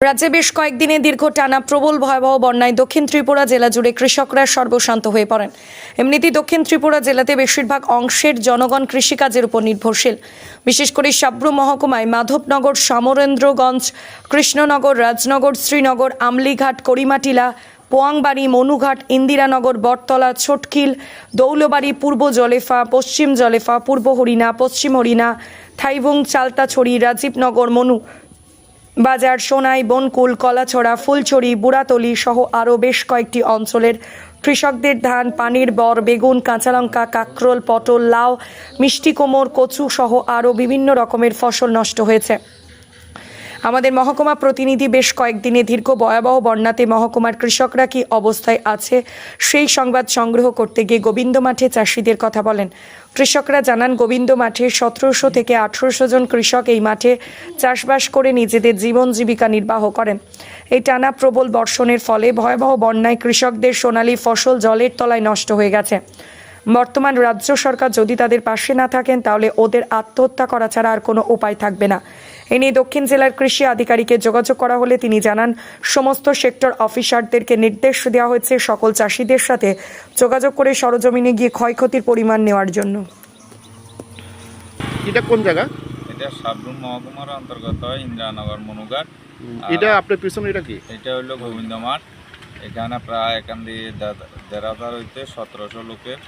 রাজ্যে বেশ কয়েকদিনে দীর্ঘ টানা প্রবল ভয়াবহ বন্যায় দক্ষিণ ত্রিপুরা জেলা জুড়ে কৃষকরা সর্বশান্ত হয়ে পড়েন। এমনিতেই দক্ষিণ ত্রিপুরা জেলাতে বেশিরভাগ অংশের জনগণ কৃষিকাজের উপর নির্ভরশীল। বিশেষ করে সাব্রু মহকুমায় মাধবনগর, সমরেন্দ্রগঞ্জ, কৃষ্ণনগর, রাজনগর, শ্রীনগর, আমলিঘাট, করিমাটিলা, পোয়াংবাড়ি, মনুঘাট, ইন্দিরানগর, বটতলা ছোটকিল দৌলবাড়ি, পূর্ব জলেফা, পশ্চিম জলেফা, পূর্ব হরিণা, পশ্চিম হরিণা, থাইভুং, চালতাছড়ি, রাজীবনগর, মনু বাজার, সোনাই বনকুল কলাছড়া, ফুলছড়ি, বুড়াতলি সহ আরও বেশ কয়েকটি অঞ্চলের কৃষকদের ধান, পানির বর, বেগুন, কাঁচালঙ্কা, কাকরোল, পটল, লাউ, মিষ্টি, কোমর, কচু সহ আরও বিভিন্ন রকমের ফসল নষ্ট হয়েছে। আমাদের মহকুমা প্রতিনিধি বেশ কয়েকদিনে দীর্ঘ ভয়াবহ বন্যাতে মহকুমার কৃষকরা কি অবস্থায় আছে সেই সংবাদ সংগ্রহ করতে গিয়ে গোবিন্দ মাঠে চাষিদের কথা বলেন। কৃষকরা জানান, গোবিন্দ মাঠে সতেরোশো থেকে আঠারোশো জন কৃষক এই মাঠে চাষবাস করে নিজেদের জীবন জীবিকা নির্বাহ করেন। এই টানা প্রবল বর্ষণের ফলে ভয়াবহ বন্যায় কৃষকদের সোনালী ফসল জলের তলায় নষ্ট হয়ে গেছে। বর্তমান রাজ্য সরকার যদি তাদের পাশে না থাকেন, তাহলে ওদের আত্মহত্যা করা ছাড়া আর কোনো উপায় থাকবে না। এ নিয়ে দক্ষিণ জেলার কৃষি আধিকারিকের যোগাযোগ করা হলে তিনি জানান সমস্ত সেক্টর অফিসারদেরকে নির্দেশ দেওয়া হয়েছে সকল চাষিদের সাথে যোগাযোগ করে সরজমিনে গিয়ে ক্ষয়ক্ষতির পরিমাণ নেওয়ার জন্য। এটা কোন জায়গা? এটা সাবরুম মহকুমার অন্তর্গত ইন্দিরানগর মনুঘাট। এটা আপনার পিছনে এটা কি? এটা হলো গোবিন্দ মাঠ। এখানে প্রায় এখান দিয়ে দেড় হাজার হইতে সতেরোশো লোকের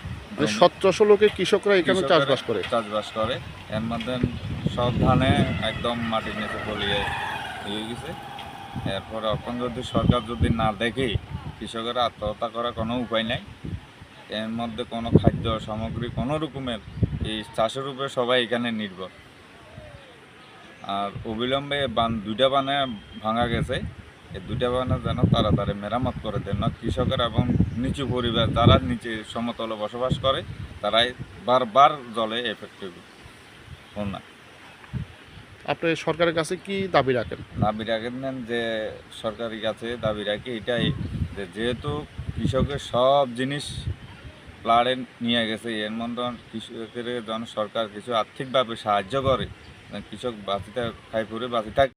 সতেরোশো লোকে কৃষকরা এখানে চাষবাস করে। চাষবাস করে। এর মধ্যে সব ধানে একদম মাটির নিচে পলিয়ে হয়ে গেছে। এরপরে এখন যদি সরকার যদি না দেখে, কৃষকের আত্মহত্যা করার কোনো উপায় নাই। এর মধ্যে কোনো খাদ্য সামগ্রী, কোনো রকমের এই চাষের উপরে সবাই এখানে নির্ভর। আর অবিলম্বে বান, দুইটা বানে ভাঙা গেছে। এই দুইটা বানে যেন তাড়াতাড়ি মেরামত করে দেন। কৃষকের এবং নিচু পরিবার যারা নিচে সমতলে বসবাস করে, তারাই বারবার জলে এফেক্টিভ না। আপনি সরকারের কাছে কি দাবি রাখেন? দাবি রাখেন যে সরকারের কাছে দাবি রাখি এটাই, যে যেহেতু কৃষকের সব জিনিস প্লাড়ে নিয়ে গেছে, এর মধ্যে কৃষকের যেন সরকার কিছু আর্থিকভাবে সাহায্য করে, কৃষক বাঁচিতে খাই পরে বাঁচি থাকে